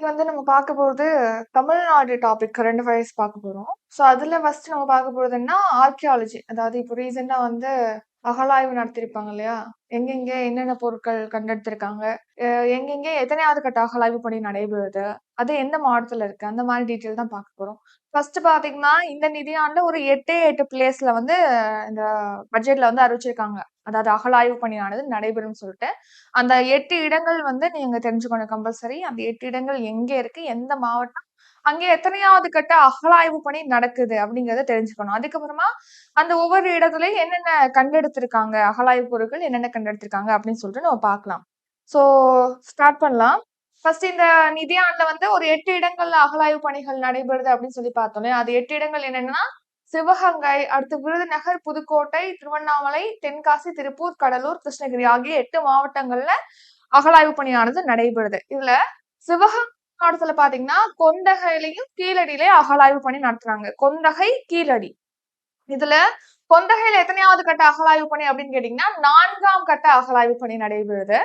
இன்னைக்கு வந்து நம்ம பார்க்க போறது தமிழ்நாடு டாபிக் கரண்ட் அஃபேர்ஸ் பார்க்க போறோம். ஸோ அதுல ஃபர்ஸ்ட் நம்ம பார்க்க போறதுன்னா ஆர்கியாலஜி அதாவது இப்போ ரீசென்ட்டா வந்து அகழாய்வு நடத்தியிருப்பாங்க இல்லையா? எங்கெங்க என்னென்ன பொருட்கள் கண்டெடுத்திருக்காங்க? எங்கெங்கே எங்கெங்க எத்தனையாவது கட்ட அகழாய்வு பணி நடைபெறுது? அது எந்த மாவட்டத்துல இருக்கு? அந்த மாதிரி டீட்டெயில் தான் பார்க்க போறோம். ஃபர்ஸ்ட் பார்த்தீங்கன்னா, இந்த நிதியாண்டு ஒரு 8 8 பிளேஸ்ல வந்து இந்த பட்ஜெட்ல வந்து அறிவிச்சிருக்காங்க. அதாவது அகழாய்வு பணியானது நடைபெறும்னு சொல்லிட்டு. அந்த எட்டு இடங்கள் வந்து நீங்க தெரிஞ்சுக்கணும் கம்பல்சரி. அந்த எட்டு இடங்கள் எங்க இருக்கு? எந்த மாவட்டம்? அங்க எத்தனையாவது கட்ட அகலாய்வு பணி நடக்குது? அப்படிங்கறத தெரிஞ்சுக்கணும். அதுக்கப்புறமா அந்த ஒவ்வொரு இடத்துலயும் என்னென்ன கண்டெடுத்திருக்காங்க? அகழாய்வு பொருட்கள் என்னென்ன கண்டெடுத்திருக்காங்க? அப்படின்னு சொல்லிட்டு நம்ம பார்க்கலாம். ஸோ ஸ்டார்ட் பண்ணலாம். ஃபர்ஸ்ட் இந்த நிதியாண்டுல வந்து ஒரு எட்டு இடங்கள்ல அகலாய்வு பணிகள் நடைபெறுது அப்படின்னு சொல்லி பார்த்தோம் அது எட்டு இடங்கள் என்னன்னா சிவகங்கை, அடுத்து விருதுநகர், புதுக்கோட்டை, திருவண்ணாமலை, தென்காசி, திருப்பூர், கடலூர், கிருஷ்ணகிரி ஆகிய எட்டு மாவட்டங்கள்ல அகழாய்வு பணியானது நடைபெறுது. இதுல சிவகங்கை மாவட்டத்துல பாத்தீங்கன்னா கொந்தகையிலையும் கீழடியிலயும் அகழாய்வு பணி நடத்துறாங்க. கொந்தகை, கீழடி. இதுல கொந்தகையில எத்தனையாவது கட்ட அகலாய்வு பணி அப்படின்னு கேட்டீங்கன்னா, நான்காம் கட்ட அகழாய்வு பணி நடைபெறுது.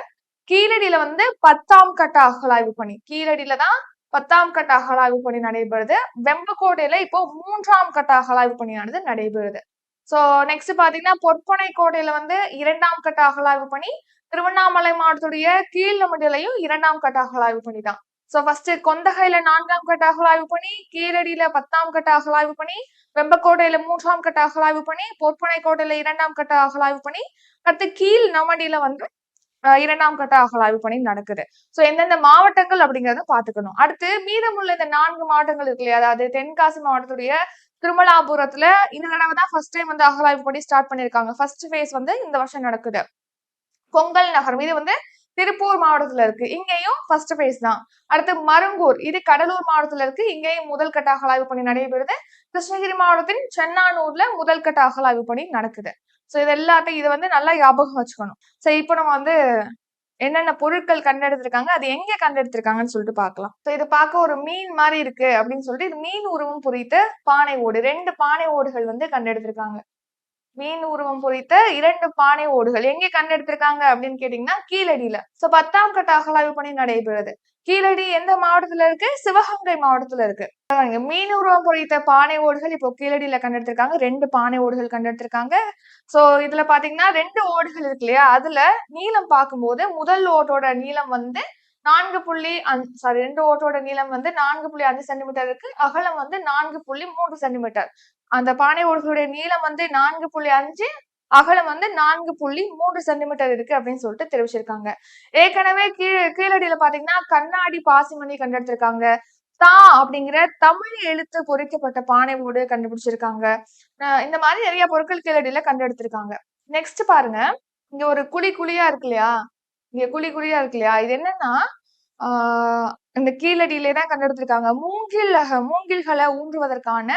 கீழடியில வந்து 10ஆம் கட்ட அகழாய்வு பணி. கீழடியில தான் 10ஆம் கட்ட அகழாய்வு பணி நடைபெறுது. வெம்பக்கோட்டையில இப்போ மூன்றாம் கட்ட அகலாய்வு பணியானது நடைபெறுது. சோ நெக்ஸ்ட் பாத்தீங்கன்னா பொற்பனை கோட்டையில வந்து இரண்டாம் கட்ட அகலாய்வு பணி. திருவண்ணாமலை மாவட்டத்துடைய கீழ்நெடுலையும் 2ஆம் கட்ட அகலாய்வு பணி தான். ஸோ ஃபர்ஸ்ட் கொந்தகையில நான்காம் கட்ட அகலாய்வு பண்ணி கீழடியில 10ஆம் கட்ட அகலாய்வு பண்ணி வெம்பக்கோட்டையில மூன்றாம் கட்ட அகலாய்வு பண்ணி பொற்பனை கோட்டையில இரண்டாம் கட்ட அகலாய்வு பண்ணி அடுத்து கீழ் நவண்டியில வந்து இரண்டாம் கட்ட அகலாய்வு பணி நடக்குது. ஸோ எந்தெந்த மாவட்டங்கள் அப்படிங்கிறத பார்த்துக்கணும். அடுத்து மீதமுள்ள இந்த நான்கு மாவட்டங்கள் இருக்கு இல்லையா? அதாவது தென்காசி மாவட்டத்துடைய திருமலாபுரத்துல இந்த தடவை தான் ஃபர்ஸ்ட் டைம் வந்து அகலாய்வு பணி ஸ்டார்ட் பண்ணியிருக்காங்க. ஃபர்ஸ்ட் ஃபேஸ் வந்து இந்த வருஷம் நடக்குது. பொங்கல் நகரம் இது வந்து திருப்பூர் மாவட்டத்துல இருக்கு. இங்கேயும் ஃபர்ஸ்ட் ஃபேஸ் தான். அடுத்து மருங்கூர் இது கடலூர் மாவட்டத்துல இருக்கு. இங்கேயும் முதல் கட்ட அகலாய்வு பணி நடைபெறுது. கிருஷ்ணகிரி மாவட்டத்தின் சென்னானூர்ல முதல் கட்ட அகலாய்வு பணி நடக்குது. ஸோ இது எல்லாத்தையும் இதை வந்து நல்லா ஞாபகம் வச்சுக்கணும். ஸோ இப்போ நம்ம வந்து என்னென்ன பொருட்கள் கண்டெடுத்திருக்காங்க? அது எங்க கண்டெடுத்திருக்காங்கன்னு சொல்லிட்டு பார்க்கலாம். ஸோ இது பார்க்க ஒரு மீன் மாதிரி இருக்கு அப்படின்னு சொல்லிட்டு இது மீன் உருவம் பொறித்த பானை ஓடு. ரெண்டு பானை ஓடுகள் வந்து கண்டெடுத்திருக்காங்க. மீன் உருவம் பொறித்த இரண்டு பானை ஓடுகள். எங்க கண்டெடுத்திருக்காங்க அப்படின்னு கேட்டீங்கன்னா, கீழடியில. சோ பத்தாம் கட்ட அகலாய்வு பணி நடைபெறுது. கீழடி எந்த மாவட்டத்துல இருக்கு? சிவகங்கை மாவட்டத்துல இருக்கு. மீன் உருவம் பொறித்த பானை ஓடுகள் இப்போ கீழடியில கண்டெடுத்திருக்காங்க. ரெண்டு பானை ஓடுகள் கண்டெடுத்திருக்காங்க. சோ இதுல பாத்தீங்கன்னா ரெண்டு ஓடுகள் இருக்கு இல்லையா? அதுல நீளம் பார்க்கும்போது முதல் ஓட்டோட நீளம் வந்து நான்கு புள்ளி அஞ் சாரி ரெண்டு ஓட்டோட நீளம் வந்து 4.5 சென்டிமீட்டர் இருக்கு. அகலம் வந்து 4.3 சென்டிமீட்டர். அந்த பானை ஓடுகளுடைய நீளம் வந்து 4.5 அகலம் வந்து 4.3 சென்டிமீட்டர் இருக்கு அப்படின்னு சொல்லிட்டு தெரிவிச்சிருக்காங்க. ஏற்கனவே கீழ கீழடியில பாத்தீங்கன்னா கண்ணாடி பாசிமணி கண்டெடுத்திருக்காங்க. தா அப்படிங்கிற தமிழ் எழுத்து பொறிக்கப்பட்ட பானை ஓடு கண்டுபிடிச்சிருக்காங்க. இந்த மாதிரி நிறைய பொருட்கள் கீழடியில கண்டெடுத்திருக்காங்க. நெக்ஸ்ட் பாருங்க. இங்க ஒரு குழி குழியா இருக்கு இல்லையா? இங்க குழி குழியா இருக்கு இல்லையா? இது என்னன்னா, ஆஹ் இந்த கீழடியிலே தான் கண்டெடுத்திருக்காங்க. மூங்கில் அக ஊன்றுவதற்கான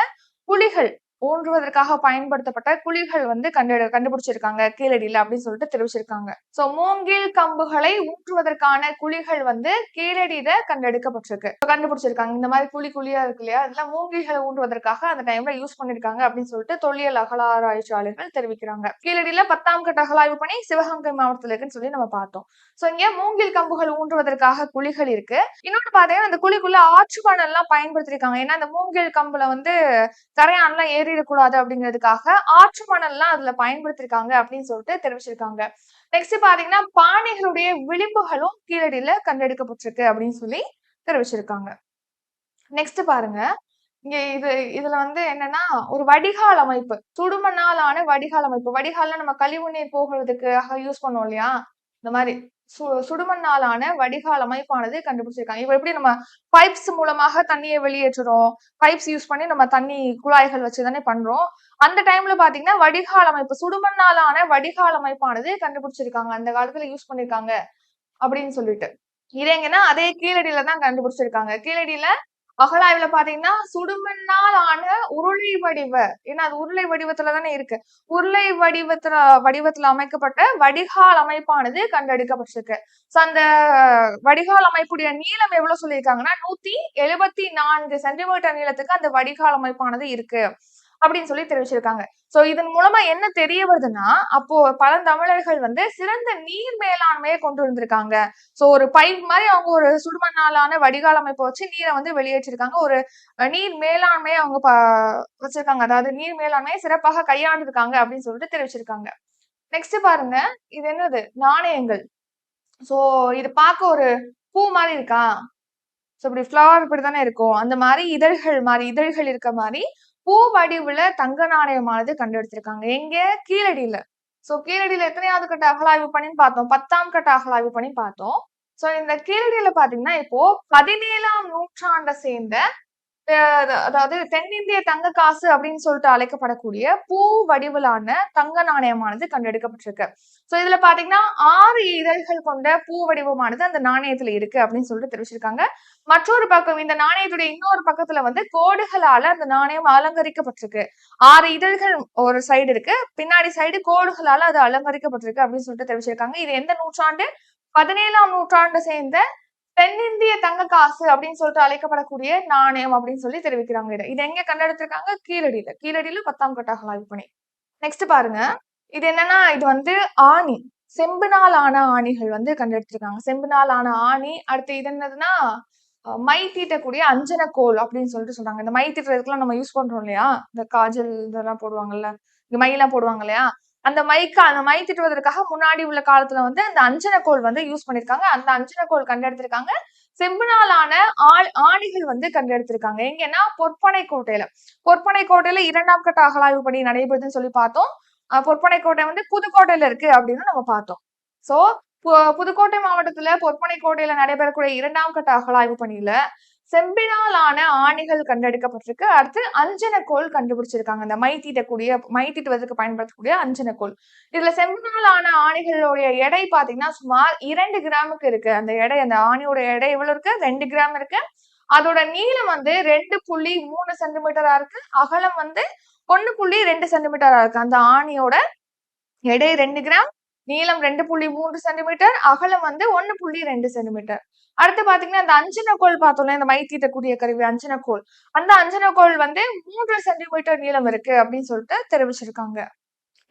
புலிகள் ஊன்றுவதற்காக பயன்படுத்தப்பட்ட குழிகள் வந்து கண்டு கண்டுபிடிச்சிருக்காங்க கீழடியில அப்படின்னு சொல்லிட்டு தெரிவிச்சிருக்காங்க. ஸோ மூங்கில் கம்புகளை ஊற்றுவதற்கான குழிகள் வந்து கீழடியில கண்டெடுக்கப்பட்டிருக்கு. கண்டுபிடிச்சிருக்காங்க. இந்த மாதிரி குழி குழியா இருக்கு இல்லையா? அதெல்லாம் மூங்கில்களை ஊன்றுவதற்காக அந்த டைம்ல யூஸ் பண்ணியிருக்காங்க அப்படின்னு சொல்லிட்டு தொல்லியல் அகலாராய்ச்சியாளர்கள் தெரிவிக்கிறாங்க. கீழடியில 10ஆம் கட்ட அகலாய்வு பணி சிவகங்கை மாவட்டத்துல இருக்குன்னு சொல்லி நம்ம பார்த்தோம். ஸோ இங்க மூங்கில் கம்புகள் ஊன்றுவதற்காக குழிகள் இருக்கு. இன்னொன்னு பார்த்தீங்கன்னா, அந்த குழிக்குள்ள ஆற்று எல்லாம் பயன்படுத்தியிருக்காங்க. ஏன்னா அந்த மூங்கில் கம்புல வந்து கரையான்லாம் ஏறிறக்கூடாது அப்படிங்கிறதுக்காக ஆற்று மணல்லாம் அதுல பயன்படுத்தியிருக்காங்க அப்படின்னு சொல்லிட்டு தெரிவிச்சிருக்காங்க. நெக்ஸ்ட் பாத்தீங்கன்னா பானைகளுடைய விளிம்புகளும் கீழடியில கண்டெடுக்கப்பட்டிருக்கு அப்படின்னு சொல்லி தெரிவிச்சிருக்காங்க. நெக்ஸ்ட் பாருங்க. இங்க இது இதுல வந்து என்னன்னா, ஒரு வடிகால் அமைப்பு. துடுமனாலான வடிகால் அமைப்பு. வடிகால்ல நம்ம கழிவு நீர் போகிறதுக்காக யூஸ் பண்ணோம் இல்லையா? இந்த மாதிரி சு சுடுமண்ணாலான வடிகால் அமைப்பானது கண்டுபிடிச்சிருக்காங்க. இப்போ எப்படி நம்ம பைப்ஸ் மூலமாக தண்ணியை வெளியேற்றுறோம். பைப்ஸ் யூஸ் பண்ணி நம்ம தண்ணி குழாய்கள் வச்சு தானே பண்றோம். அந்த டைம்ல பார்த்தீங்கன்னா, வடிகால் அமைப்பு சுடுமண்ணாலான வடிகால் அமைப்பானது கண்டுபிடிச்சிருக்காங்க. அந்த காலத்துல யூஸ் பண்ணியிருக்காங்க அப்படின்னு சொல்லிட்டு. இது எங்கன்னா அதே கீழடியில தான் கண்டுபிடிச்சிருக்காங்க. கீழடியில அகலாய்வுல பாத்தீங்கன்னா சுடுமண்ணால் ஆன உருளை வடிவ ஏன்னா அது உருளை வடிவத்துல தானே இருக்கு. உருளை வடிவத்துல வடிவத்துல அமைக்கப்பட்ட வடிகால் அமைப்பானது கண்டெடுக்கப்பட்டிருக்கு. சோ அந்த வடிகால் அமைப்புடைய நீளம் எவ்வளவு சொல்லியிருக்காங்கன்னா, 174 சென்டிமீட்டர் நீளத்துக்கு அந்த வடிகால் அமைப்பானது இருக்கு. அப்படின்னு சொல்லி தெரிவிச்சிருக்காங்க. சோ இதன் மூலமா என்ன தெரிய வருதுன்னா அப்போ பழந்தமிழர்கள் வந்து சிறந்த நீர் மேலாண்மையை கொண்டு வந்திருக்காங்க. சோ ஒரு பைப் மாதிரி அவங்க ஒரு சுடுமண்ணாலான வடிகால் அமைப்பை வச்சு நீரை வந்து வெளியேற்றிருக்காங்க. ஒரு நீர் மேலாண்மையை அவங்க வச்சிருக்காங்க. அதாவது நீர் மேலாண்மையை சிறப்பாக கையாண்டிருக்காங்க அப்படின்னு சொல்லிட்டு தெரிவிச்சிருக்காங்க. நெக்ஸ்ட் பாருங்க இது என்னது? நாணயங்கள். சோ இது பார்க்க ஒரு பூ மாதிரி இருக்கா? சோ இப்படி ஃப்ளவர் இப்படி தானே இருக்கும். அந்த மாதிரி இதழ்கள் மாதிரி இதழ்கள் இருக்க மாதிரி பூ வடிவுல தங்க நாணயமானது கண்டெடுத்திருக்காங்க. எங்க? கீழடியில. சோ கீழடியில எத்தனையாவது கட்ட அகலாய்வு பண்ணின்னு பார்த்தோம். பத்தாம் கட்ட அகலாய்வு பண்ணி பார்த்தோம். சோ இந்த கீழடியில பாத்தீங்கன்னா இப்போ பதினேழாம் நூற்றாண்டை சேர்ந்த அதாவது தென்னிந்திய தங்க காசு அப்படின்னு சொல்லிட்டு அழைக்கப்படக்கூடிய பூ வடிவிலான தங்க நாணயமானது கண்டெடுக்கப்பட்டிருக்கு. சோ இதுல பாத்தீங்கன்னா ஆறு இதழ்கள் கொண்ட பூ வடிவமானது அந்த நாணயத்துல இருக்கு அப்படின்னு சொல்லிட்டு தெரிவிச்சிருக்காங்க. மற்றொரு பக்கம் இந்த நாணயத்துடைய இன்னொரு பக்கத்துல வந்து கோடுகளால அந்த நாணயம் அலங்கரிக்கப்பட்டிருக்கு. ஆறு இதழ்கள் ஒரு சைடு இருக்கு. பின்னாடி சைடு கோடுகளால அது அலங்கரிக்கப்பட்டிருக்கு அப்படின்னு சொல்லிட்டு தெரிவிச்சிருக்காங்க. இது எந்த நூற்றாண்டு? பதினேழாம் நூற்றாண்டு சேர்ந்த தென்னிந்திய தங்க காசு அப்படின்னு சொல்லிட்டு அழைக்கப்படக்கூடிய நாணயம் அப்படின்னு சொல்லி தெரிவிக்கிறாங்க. இதை இது எங்க கண்டெடுத்திருக்காங்க? கீழடியில. கீழடியில பத்தாம் கட்டாக ஆய்வு பண்ணி நெக்ஸ்ட் பாருங்க. இது என்னன்னா இது வந்து ஆணி. செம்புனால் ஆன ஆணிகள் வந்து கண்டெடுத்திருக்காங்க. செம்புனால் ஆன ஆணி அடுத்து இது என்னதுன்னா மை தீட்டக்கூடிய அஞ்சனக்கோல் அப்படின்னு சொல்லிட்டு சொல்றாங்க. இந்த மை தீட்டுறதுக்குலாம் நம்ம யூஸ் பண்றோம் இல்லையா? இந்த காஜல் இதெல்லாம் போடுவாங்கல்ல. இந்த மையெல்லாம் போடுவாங்க இல்லையா? அந்த மைக்கு அந்த மை திட்டுவதற்காக முன்னாடி உள்ள காலத்துல வந்து அந்த அஞ்சனக்கோள் வந்து யூஸ் பண்ணிருக்காங்க. அந்த அஞ்சனக்கோள் கண்டெடுத்திருக்காங்க. செம்பினாலான ஆள் ஆணிகள் வந்து கண்டெடுத்திருக்காங்க. எங்கன்னா பொற்பனை கோட்டையில பொற்பனை கோட்டையில இரண்டாம் கட்ட அகலாய்வு பணி நடைபெறுதுன்னு சொல்லி பார்த்தோம். பொற்பனை கோட்டை வந்து புதுக்கோட்டையில இருக்கு அப்படின்னு நம்ம பார்த்தோம். சோ புதுக்கோட்டை மாவட்டத்துல பொற்பனை கோட்டையில நடைபெறக்கூடிய இரண்டாம் கட்ட அகழாய்வு பணியில செம்பினால் ஆன ஆணிகள் கண்டெடுக்கப்பட்டிருக்கு. அடுத்து அஞ்சனக்கோல் கண்டுபிடிச்சிருக்காங்க. அந்த மை தீட்டக்கூடிய மை தீட்டுவதற்கு பயன்படுத்தக்கூடிய அஞ்சனக்கோல். இதுல செம்பினால் ஆன ஆணிகளுடைய எடை பாத்தீங்கன்னா சுமார் இரண்டு கிராமுக்கு இருக்கு. அந்த எடை அந்த ஆணியோட எடை எவ்வளவு இருக்கு? ரெண்டு கிராம் இருக்கு. அதோட நீளம் வந்து ரெண்டு புள்ளி மூணு சென்டிமீட்டரா இருக்கு. அகலம் வந்து ஒன்னு புள்ளி ரெண்டு சென்டிமீட்டரா இருக்கு. அந்த ஆணியோட எடை ரெண்டு கிராம் நீளம் ரெண்டு புள்ளி மூன்று சென்டிமீட்டர் அகலம் வந்து ஒன்னு புள்ளி ரெண்டு சென்டிமீட்டர் அடுத்து பாத்தீங்கன்னா இந்த அஞ்சனக்கோள் பார்த்தோம்ல இந்த மை தீட்டக்கூடிய கருவி அஞ்சனக்கோள். அந்த அஞ்சனக்கோள் வந்து மூன்று சென்டிமீட்டர் நீளம் இருக்கு அப்படின்னு சொல்லிட்டு தெரிவிச்சிருக்காங்க.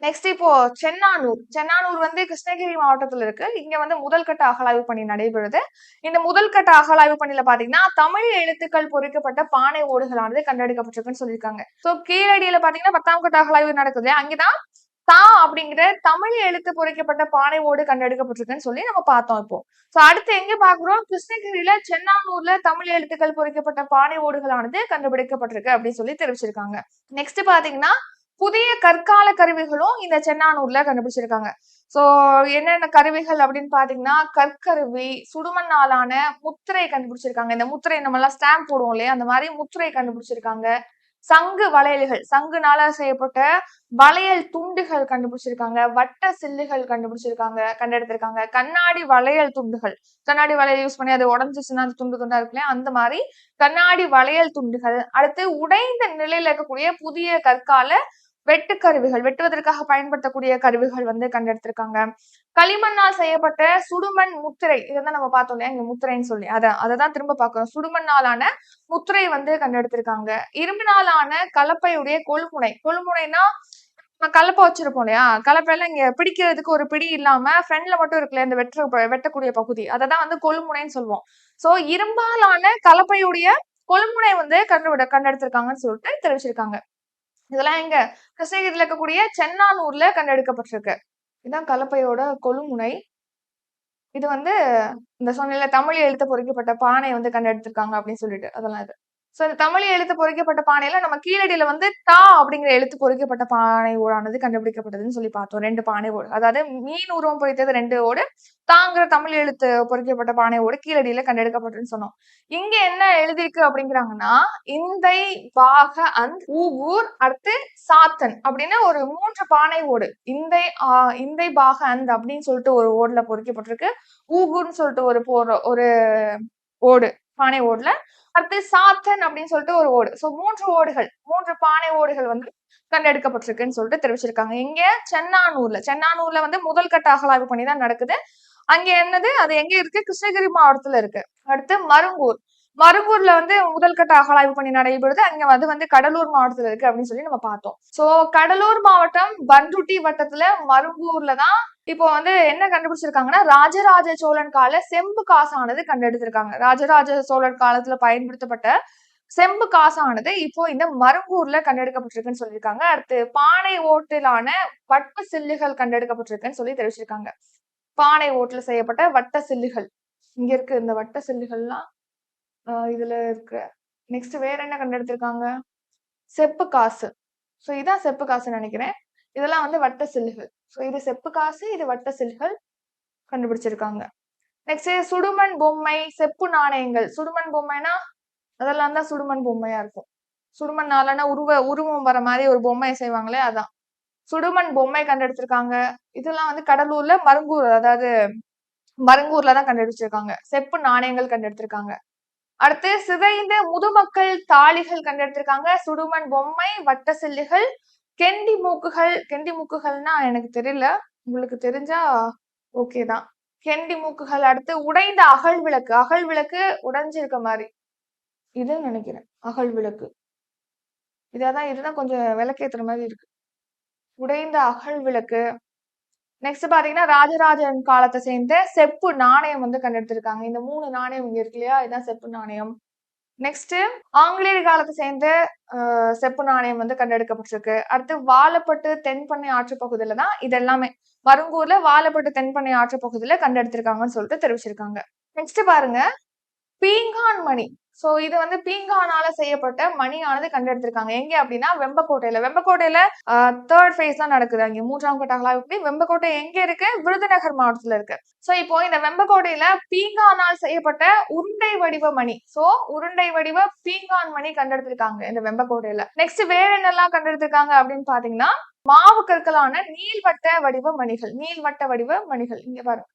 நெக்ஸ்ட் இப்போ சென்னானூர். சென்னானூர் வந்து கிருஷ்ணகிரி மாவட்டத்துல இருக்கு. இங்க வந்து முதல் கட்ட அகழாய்வு பணி நடைபெறுது. இந்த முதல் கட்ட அகழாய்வு பணியில பாத்தீங்கன்னா தமிழ் எழுத்துக்கள் பொறிக்கப்பட்ட பானை ஓடுகளானது கண்டெடுக்கப்பட்டிருக்குன்னு சொல்லியிருக்காங்க. சோ கீழடியில பாத்தீங்கன்னா பத்தாம் கட்ட அகழாய்வு நடக்குது அங்கதான் தா அப்படிங்கிற தமிழ் எழுத்து பொறிக்கப்பட்ட பானை ஓடு கண்டெடுக்கப்பட்டிருக்குன்னு சொல்லி நம்ம பார்த்தோம் இப்போ. சோ அடுத்து எங்க பாக்குறோம் கிருஷ்ணகிரியில சென்னானூர்ல தமிழ் எழுத்துக்கள் பொறிக்கப்பட்ட பானை ஓடுகளானது கண்டுபிடிக்கப்பட்டிருக்கு அப்படின்னு சொல்லி தெரிவிச்சிருக்காங்க. நெக்ஸ்ட் பாத்தீங்கன்னா புதிய கற்கால கருவிகளும் இந்த சென்னானூர்ல கண்டுபிடிச்சிருக்காங்க. சோ என்னென்ன கருவிகள் அப்படின்னு பாத்தீங்கன்னா கற்கருவி சுடுமண்ணாலான முத்திரை கண்டுபிடிச்சிருக்காங்க. இந்த முத்திரை நம்ம எல்லாம் ஸ்டாம்ப் போடுவோம் இல்லையா? அந்த மாதிரி முத்திரை கண்டுபிடிச்சிருக்காங்க. சங்கு வளையல்கள் சங்குனால செய்யப்பட்ட வளையல் துண்டுகள் கண்டுபிடிச்சிருக்காங்க. வட்ட சில்லுகள் கண்டுபிடிச்சிருக்காங்க கண்டெடுத்திருக்காங்க. கண்ணாடி வளையல் துண்டுகள். கண்ணாடி வளையல் யூஸ் பண்ணி அது உடஞ்சிச்சுன்னா அது துண்டு துண்டா இருக்கு இல்லையா? அந்த மாதிரி கண்ணாடி வளையல் துண்டுகள். அடுத்து உடைந்த நிலையில இருக்கக்கூடிய புதிய கற்கால வெட்டு கருவிகள் வெட்டுவதற்காக பயன்படுத்தக்கூடிய கருவிகள் வந்து கண்டெடுத்திருக்காங்க. களிமண்ணால் செய்யப்பட்ட சுடுமண் முத்திரை இதான் நம்ம பார்த்தோம் இல்லையா? இங்க முத்திரைன்னு சொல்லி. அதை அதைதான் திரும்ப பார்க்கணும் சுடுமண்ணாலான முத்திரை வந்து கண்டெடுத்திருக்காங்க. இரும்பினாலான கலப்பையுடைய கொழுமுனை கொழுமுனைனா கலப்பை வச்சிருப்போம் இல்லையா? கலப்பையெல்லாம் இங்க பிடிக்கிறதுக்கு ஒரு பிடி இல்லாம ஃப்ரண்ட்ல மட்டும் இருக்குல்ல இந்த வெற்ற வெட்டக்கூடிய பகுதி. அததான் வந்து கொழுமுனைன்னு சொல்லுவோம். சோ இரும்பாலான கலப்பையுடைய கொழுமுனை வந்து கண்டுவிட கண்டெடுத்திருக்காங்கன்னு சொல்லிட்டு தெரிவிச்சிருக்காங்க. இதெல்லாம் எங்க? கிருஷ்ணகிரியில் இருக்கக்கூடிய சென்னானூர்ல கண்டெடுக்கப்பட்டிருக்கு. இதுதான் கலப்பையோட கொழுமுனை. இது வந்து இந்த சொன்ன தமிழ் எழுத்து பொறிக்கப்பட்ட பானை வந்து கண்டெடுத்திருக்காங்க அப்படின்னு சொல்லிட்டு அதெல்லாம் இது. ஸோ இந்த தமிழ் எழுத்து பொறிக்கப்பட்ட பானையில நம்ம கீழடியில வந்து தா அப்படிங்கிற எழுத்து பொறிக்கப்பட்ட பானை ஓடானது கண்டுபிடிக்கப்பட்டதுன்னு சொல்லி பார்த்தோம். ரெண்டு பானை ஓடு. அதாவது மீன் உருவம் பொறித்தது ரெண்டு ஓடு. தாங்கிற தமிழ் எழுத்து பொறிக்கப்பட்ட பானை ஓடு கீழடியில கண்டெடுக்கப்பட்டதுன்னு சொன்னோம். இங்க என்ன எழுதியிருக்கு அப்படிங்கிறாங்கன்னா இந்தை பாக அந்த் ஊகூர் அடுத்து சாத்தன் அப்படின்னு ஒரு மூன்று பானை ஓடு. இந்தை ஆஹ் இந்தை பாக அந்த் அப்படின்னு சொல்லிட்டு ஒரு ஓடுல பொறிக்கப்பட்டிருக்கு. ஊகூர்னு சொல்லிட்டு ஒரு போற ஒரு ஓடு பானை ஓடுல. அடுத்து சாத்தன் அப்படின்னு சொல்லிட்டு ஒரு ஓடு. சோ மூன்று ஓடுகள் மூன்று பானை ஓடுகள் வந்து கண்டெடுக்கப்பட்டிருக்குன்னு சொல்லிட்டு தெரிவிச்சிருக்காங்க. இங்க சென்னானூர்ல சென்னானூர்ல வந்து முதல் கட்ட அகலாய்வு பண்ணி தான் நடக்குது. அங்க என்னது? அது எங்க இருக்கு? கிருஷ்ணகிரி மாவட்டத்துல இருக்கு. அடுத்து மருங்கூர். மருங்கூர்ல வந்து முதல்கட்ட அகலாய்வு பணி நடைபெறுது. அங்க அது வந்து கடலூர் மாவட்டத்துல இருக்கு அப்படின்னு சொல்லி நம்ம பார்த்தோம். சோ கடலூர் மாவட்டம் பன்ருட்டி வட்டத்துல மருங்கூர்ல தான் இப்போ வந்து என்ன கண்டுபிடிச்சிருக்காங்கன்னா ராஜராஜ சோழன் கால செம்பு காசானது கண்டெடுத்திருக்காங்க. ராஜராஜ சோழன் காலத்துல பயன்படுத்தப்பட்ட செம்பு காசானது இப்போ இந்த மருங்கூர்ல கண்டெடுக்கப்பட்டிருக்குன்னு சொல்லியிருக்காங்க. அடுத்து பானை ஓட்டிலான வட்ட சில்லுகள் கண்டெடுக்கப்பட்டிருக்குன்னு சொல்லி தெரிவிச்சிருக்காங்க. பானை ஓட்டுல செய்யப்பட்ட வட்ட சில்லுகள். இங்க இருக்கு இந்த வட்ட சில்லுகள்லாம். இதுல இருக்கு. நெக்ஸ்ட் வேற என்ன கண்டெடுத்திருக்காங்க? செப்பு காசு. ஸோ இதான் செப்பு காசுன்னு நினைக்கிறேன். இதெல்லாம் வந்து வட்ட சில்கள் ஸோ இது செப்பு காசு இது வட்ட சில்கள் கண்டுபிடிச்சிருக்காங்க. நெக்ஸ்ட் சுடுமண் பொம்மை செப்பு நாணயங்கள். சுடுமண் பொம்மைனா அதெல்லாம் தான் சுடுமண் பொம்மையா இருக்கும். சுடுமண் நாளனா உருவ உருவம் வர மாதிரி ஒரு பொம்மையை செய்வாங்களே அதான். சுடுமண் பொம்மை கண்டெடுத்திருக்காங்க. இதெல்லாம் வந்து கடலூர்ல மருங்கூர் அதாவது மருங்கூர்ல தான் கண்டுபிடிச்சிருக்காங்க செப்பு நாணயங்கள் கண்டெடுத்திருக்காங்க. அடுத்து சிதைந்த முதுமக்கள் தாளிகள் கண்டெடுத்திருக்காங்க. சுடுமண் பொம்மை வட்ட சில்லுகள் கெண்டி மூக்குகள். கெண்டி மூக்குகள்னா எனக்கு தெரியல. உங்களுக்கு தெரிஞ்சா ஓகே தான். கெண்டி மூக்குகள் அடுத்து உடைந்த அகல் விளக்கு. அகல் விளக்கு உடைஞ்சிருக்க மாதிரி. இது நினைக்கிறேன். அகல் விளக்கு. இதான் இதுதான் கொஞ்சம் விளக்கேத்துற மாதிரி இருக்கு. உடைந்த அகல் விளக்கு. நெக்ஸ்ட் பாத்தீங்கன்னா ராஜராஜன் காலத்தை சேர்ந்த செப்பு நாணயம் வந்து கண்டெடுத்திருக்காங்க. இந்த மூணு நாணயம் இங்க இருக்கு இல்லையா? இதுதான் செப்பு நாணயம். நெக்ஸ்ட் ஆங்கிலேயர் காலத்தை சேர்ந்த செப்பு நாணயம் வந்து கண்டெடுக்கப்பட்டிருக்கு. அடுத்து வாழப்பட்டு தென்பண்ணை ஆற்று பகுதியில தான் இது எல்லாமே மருங்கூர்ல வாழப்பட்டு தென்பண்ணை ஆற்று பகுதியில கண்டெடுத்திருக்காங்கன்னு சொல்லிட்டு தெரிவிச்சிருக்காங்க. நெக்ஸ்ட் பாருங்க. பீங்கான் மணி சோ இது வந்து பீங்கானால செய்யப்பட்ட மணியானது கண்டெடுத்திருக்காங்க. எங்க அப்படின்னா வெம்பக்கோட்டையில. வெம்பக்கோட்டையில தேர்ட் ஃபேஸ் தான் நடக்குது அங்கே. மூன்றாம் கட்டங்களா இப்படி வெம்பக்கோட்டை எங்க இருக்கு? விருதுநகர் மாவட்டத்துல இருக்கு. சோ இப்போ இந்த வெம்பக்கோட்டையில பீங்கானால் செய்யப்பட்ட உருண்டை வடிவ மணி. சோ உருண்டை வடிவ பீங்கான் மணி கண்டெடுத்திருக்காங்க இந்த வெம்பக்கோட்டையில. நெக்ஸ்ட் வேற என்னெல்லாம் கண்டெடுத்திருக்காங்க அப்படின்னு பாத்தீங்கன்னா மாவு கற்களான நீள்வட்ட வடிவ மணிகள். நீள்வட்ட வடிவ மணிகள். இங்க பாருங்க.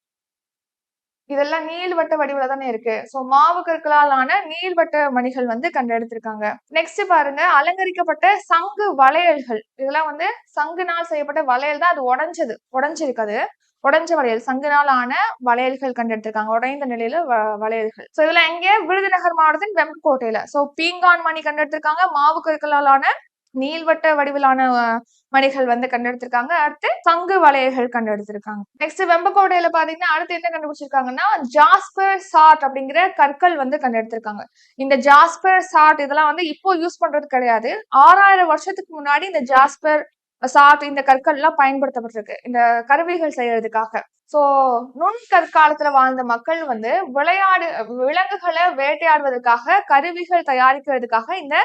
இதெல்லாம் நீள்வட்ட வடிவுல தானே இருக்கு. சோ மாவு கற்களாலான நீள்வட்ட மணிகள் வந்து கண்டெடுத்திருக்காங்க. நெக்ஸ்ட் பாருங்க அலங்கரிக்கப்பட்ட சங்கு வளையல்கள். இதெல்லாம் வந்து சங்குனால் செய்யப்பட்ட வளையல் தான். அது உடைஞ்சது. உடைஞ்சிருக்கு அது உடைஞ்ச வளையல். சங்குனால் ஆன வளையல்கள் கண்டெடுத்திருக்காங்க. உடைந்த நிலையில வ- வளையல்கள். ஸோ இதுல எங்க? விருதுநகர் மாவட்டத்தின் வெம்பக்கோட்டையில. சோ பீங்கான் மணி கண்டெடுத்திருக்காங்க. மாவு கற்களாலான நீள்வட்ட வடிவிலான மணிகள் வந்து கண்டெடுத்திருக்காங்க. அடுத்து சங்கு வளையல்கள் கண்டெடுத்திருக்காங்க. நெக்ஸ்ட் வெம்பக்கோட்டையில பாத்தீங்கன்னா அடுத்து என்ன கண்டுபிடிச்சிருக்காங்கன்னா ஜாஸ்பர் சாட் அப்படிங்கிற கற்கள் வந்து கண்டெடுத்திருக்காங்க. இந்த ஜாஸ்பர் சாட் இதெல்லாம் வந்து இப்போ யூஸ் பண்றது கிடையாது. ஆறாயிரம் வருஷத்துக்கு முன்னாடி இந்த ஜாஸ்பர் சாட் இந்த கற்கள் எல்லாம் பயன்படுத்தப்பட்டிருக்கு. இந்த கருவிகள் செய்யறதுக்காக. சோ நுண் கற்காலத்துல வாழ்ந்த மக்கள் வந்து விளையாடு விலங்குகளை வேட்டையாடுவதற்காக கருவிகள் தயாரிக்கிறதுக்காக இந்த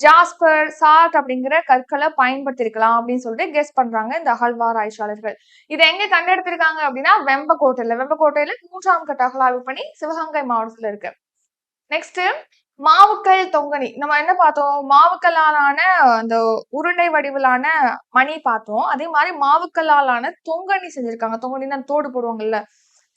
ஜாஸ்பர் சாட் அப்படிங்கிற கற்களை பயன்படுத்திருக்கலாம் அப்படின்னு சொல்லிட்டு கெஸ் பண்றாங்க இந்த அகழ்வாராய்ச்சியாளர்கள் இதை எங்க கண்டெடுத்திருக்காங்க அப்படின்னா வெம்பக்கோட்டையில வெம்பக்கோட்டையில மூன்றாம் கட்ட அகலாய்வு பண்ணி சிவகங்கை மாவட்டத்துல இருக்கு. நெக்ஸ்ட் மாவுக்கல் தொங்கனி நம்ம என்ன பார்த்தோம்? மாவுக்கல்லாலான அந்த உருண்டை வடிவிலான மணி பார்த்தோம். அதே மாதிரி மாவுக்கல்லாலான தொங்கனி செஞ்சிருக்காங்க. தொங்கனின்னு தோடு போடுவாங்கல்ல.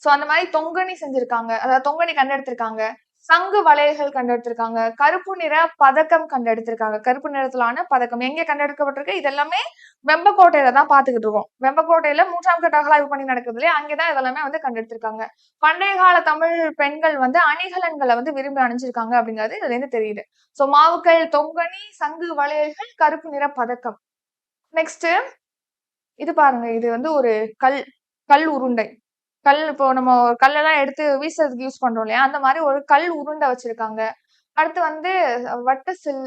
சோ அந்த மாதிரி தொங்கனி செஞ்சிருக்காங்க. அதாவது தொங்கனி கண்டெடுத்திருக்காங்க. சங்கு வளையல்கள் கண்டெடுத்திருக்காங்க. கருப்பு நிற பதக்கம் கண்டெடுத்திருக்காங்க. கருப்பு நிறத்திலான பதக்கம். எங்க கண்டெடுக்கப்பட்டிருக்கு? இதெல்லாமே வெம்பக்கோட்டையில தான் பாத்துக்கிட்டு இருக்கோம். வெம்பக்கோட்டையில மூன்றாம் கட்ட அகலாய்வு பண்ணி நடக்குது இல்லையா? அங்கேதான் இதெல்லாமே வந்து கண்டெடுத்திருக்காங்க. பண்டைய கால தமிழ் பெண்கள் வந்து அணிகலன்களை வந்து விரும்பி அணிஞ்சிருக்காங்க அப்படிங்கிறது இதுல இருந்து தெரியுது. சோ மாவுக்கள் தொங்கனி சங்கு வளையல்கள் கருப்பு நிற பதக்கம். நெக்ஸ்ட் இது பாருங்க. இது வந்து ஒரு கல் கல் உருண்டை. கல் இப்போ நம்ம கல்லெல்லாம் எடுத்து வீசுறதுக்கு யூஸ் பண்றோம் இல்லையா? அந்த மாதிரி ஒரு கல் உருண்டை வச்சிருக்காங்க. அடுத்து வந்து வட்ட சில்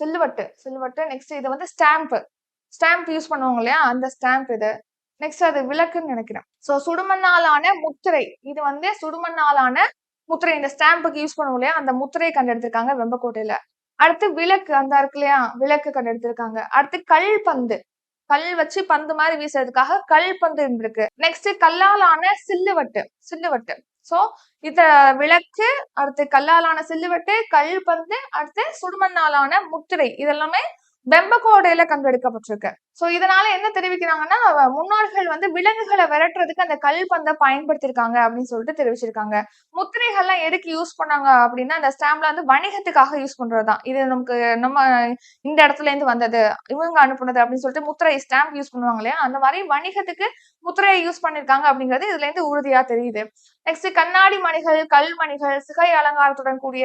சில்வட்டு. சில்வட்டு நெக்ஸ்ட் இது வந்து ஸ்டாம்ப் ஸ்டாம்ப் யூஸ் பண்ணுவாங்க இல்லையா? அந்த ஸ்டாம்ப் இது. நெக்ஸ்ட் அது விளக்குன்னு நினைக்கிறேன். ஸோ சுடுமண்ணாலான முத்திரை. இது வந்து சுடுமண்ணாலான முத்திரை. இந்த ஸ்டாம்புக்கு யூஸ் பண்ணுவோம் இல்லையா? அந்த முத்திரையை கண்டெடுத்திருக்காங்க வெம்பக்கோட்டையில. அடுத்து விளக்கு அந்த இருக்கு இல்லையா? விளக்கு கண்டெடுத்திருக்காங்க. அடுத்து கல் பந்து. கல் வச்சு பந்து மாதிரி வீசுறதுக்காக கல் பந்து இருந்திருக்கு நெக்ஸ்ட் கல்லாலான சில்லுவட்டு சில்லுவட்டு. சோ இத விளக்கு அடுத்து கல்லாலான சில்லுவட்டு கல் பந்து அடுத்து சுடுமண்ணாலான முத்திரை. இதெல்லாமே வெம்பகோடையில கண்டெடுக்கப்பட்டிருக்கு. ஸோ இதனால என்ன தெரிவிக்கிறாங்கன்னா முன்னோர்கள் வந்து விலங்குகளை விரட்டுறதுக்கு அந்த கல் பந்தை பயன்படுத்திருக்காங்க அப்படின்னு சொல்லிட்டு தெரிவிச்சிருக்காங்க. முத்திரைகள்லாம் எதுக்கு யூஸ் பண்ணாங்க அப்படின்னா அந்த ஸ்டாம்ப்ல வந்து வணிகத்துக்காக யூஸ் பண்றதுதான். இது நமக்கு நம்ம இந்த இடத்துல இருந்து வந்தது இவங்க அனுப்புனது அப்படின்னு சொல்லிட்டு முத்திரை ஸ்டாம்ப் யூஸ் பண்ணுவாங்க இல்லையா? அந்த மாதிரி வணிகத்துக்கு முத்திரையை யூஸ் பண்ணிருக்காங்க அப்படிங்கிறது இதுல இருந்து உறுதியா தெரியுது. நெக்ஸ்ட் கண்ணாடி மணிகள் கல் மணிகள் சிகை அலங்காரத்துடன் கூடிய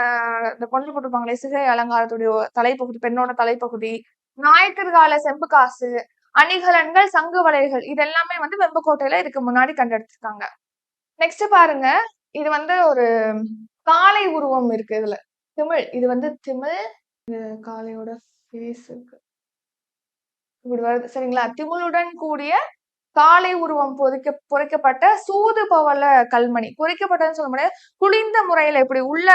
ஆஹ் இந்த பொண்ணு போட்டிருப்பாங்களே சிகை அலங்காரத்துடைய தலைப்பகுதி பெண்ணோட தலைப்பகுதி நாயக்கர் கால செம்பு காசு அணிகலன்கள் சங்கு வளையல்கள் இது எல்லாமே வந்து வெம்புக்கோட்டையில இதுக்கு முன்னாடி கண்டெடுத்திருக்காங்க. நெக்ஸ்ட் பாருங்க. இது வந்து ஒரு காளை உருவம் இருக்கு இதுல. திமிழ். இது வந்து திமிழ். காளையோட ஃபேஸ் இருக்கு. இப்படி வருது. சரிங்களா? திமிழுடன் கூடிய காளை உருவம் பொறிக்க பொறிக்கப்பட்ட சூது பவள கல்மணி. பொறிக்கப்பட்டதுன்னு சொல்ல முடியாது. குளிர்ந்த முறையில இப்படி உள்ள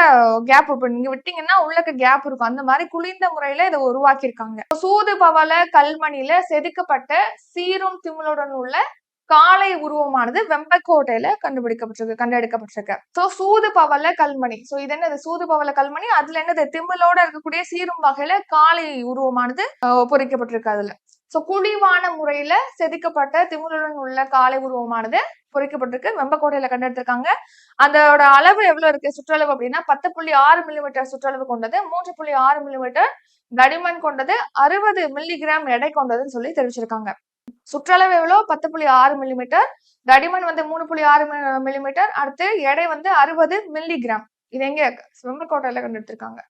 கேப் இருக்கும் நீங்க விட்டீங்கன்னா உள்ளக்க கேப் இருக்கும். அந்த மாதிரி குளிர்ந்த முறையில இதை உருவாக்கியிருக்காங்க. சூது பவள கல்மணியில செதுக்கப்பட்ட சீரும் திமிழுடன் உள்ள காளை உருவமானது வெம்பக்கோட்டையில கண்டுபிடிக்கப்பட்டிருக்கு கண்டெடுக்கப்பட்டிருக்கு. சோ சூது பவள கல்மணி. சோ இது என்னது? சூது பவள கல்மணி. அதுல என்னது? திமிழோட இருக்கக்கூடிய சீரும் வகையில காளை உருவமானது பொறிக்கப்பட்டிருக்கு அதுல. ஸோ குழிவான முறையில செதுக்கப்பட்ட திமிழுடன் உள்ள காலை உருவமானது பொறிக்கப்பட்டிருக்கு. வெம்பக்கோட்டையில கண்டெடுத்திருக்காங்க. அதோட அளவு எவ்வளவு இருக்கு? சுற்றளவு அப்படின்னா பத்து புள்ளி ஆறு மில்லிமீட்டர் சுற்றளவு கொண்டது மூன்று புள்ளி ஆறு மில்லிமீட்டர் தடிமன் கொண்டது அறுபது மில்லிகிராம் எடை கொண்டதுன்னு சொல்லி தெரிவிச்சிருக்காங்க. சுற்றளவு எவ்வளோ பத்து புள்ளி ஆறு மில்லிமீட்டர் தடிமன் வந்து மூணு புள்ளி ஆறு மில்லிமீட்டர் அடுத்து எடை வந்து அறுபது மில்லிகிராம் இது எங்க? வெம்பக்கோட்டையில கண்டெடுத்திருக்காங்க.